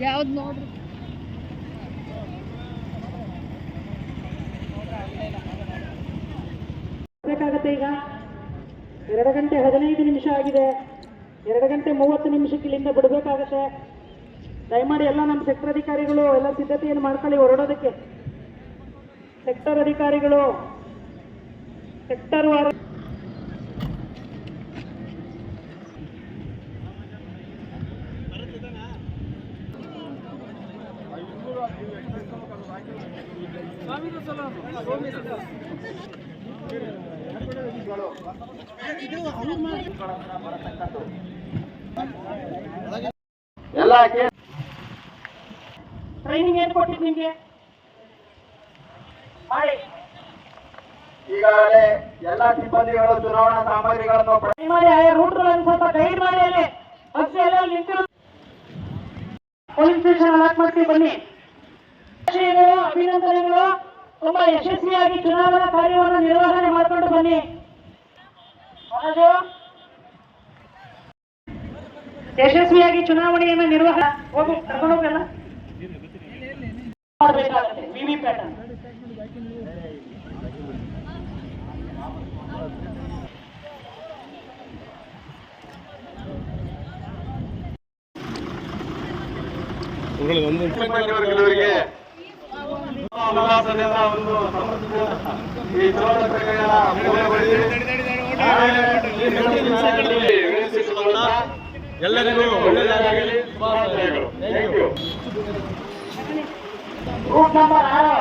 ಯಾವ್ದು ನೋಡ್ರಿ. ಈಗ. ಎರಡು ಗಂಟೆ ಹದಿನೈದು ನಿಮಿಷ ಆಗಿದೆ. ಎರಡು ಗಂಟೆ ಮೂವತ್ತು ನಿಮಿಷಕ್ಕೆ ಇಲ್ಲಿಂದ ಬಿಡಬೇಕಾಗತ್ತೆ. ದಯಮಾಡಿ ಎಲ್ಲ ನಮ್ಮ ಸೆಕ್ಟರ್ ಅಧಿಕಾರಿಗಳು ಎಲ್ಲ ಸಿದ್ಧತೆಯನ್ನು ಮಾಡ್ಕೊಳ್ಳಿ, ಹೊರಡೋದಕ್ಕೆ. ಸೆಕ್ಟರ್ ಅಧಿಕಾರಿಗಳು ಸೆಕ್ಟರ್ ವಾರ ಎಲ್ಲ ಟ್ರೈನಿಂಗ್ ಏನ್ ಕೊಟ್ಟಿದ್ ನಿಮ್ಗೆ? ಮಾಡಿ ಈಗಾಗಲೇ ಎಲ್ಲ ಸಿಬ್ಬಂದಿಗಳು ಚುನಾವಣಾ ಸಾಮಗ್ರಿಗಳನ್ನು ರೂಟ್ಗಳನ್ನು ಸ್ವಲ್ಪ ಗೈಡ್ ಮಾಡಿ ಅಲ್ಲಿ. ಬಸ್ ಎಲ್ಲ ನಿಂತಿರೋ ಪೊಲೀಸ್ ಸ್ಟೇಷನ್ ಅಲಾಟ್ ಮಾಡ್ತೀವಿ ಬನ್ನಿ. ಅಭಿನಂದನೆ ತುಂಬಾ ಯಶಸ್ವಿಯಾಗಿ ಚುನಾವಣಾ ಕಾರ್ಯವನ್ನು ನಿರ್ವಹಣೆ ಮಾಡಿಕೊಂಡು ಬನ್ನಿ. ಯಶಸ್ವಿಯಾಗಿ ಚುನಾವಣೆಯನ್ನು ನಿರ್ವಹಣೆ ಹೋಗು, ಕರ್ಕೊಂಡು ಹೋಗಲ್ಲ ಮಾಡಬೇಕಾಗುತ್ತೆ ವಿವಿ ಪ್ಯಾಟರ್ನ್ ಸಿಬ್ಬಂದಿವರ್ಗದವರಿಗೆ ಉಲ್ಲಾಸದಿಂದ ಒಂದು ಈ ಎಲ್ಲರಿಗೂ ಒಳ್ಳೆಯದಾಗಲಿ. ಶುಭಾಶಯಗಳು ಥ್ಯಾಂಕ್ ಯು ರೂಟ್ ನಂಬರ್ ಆರು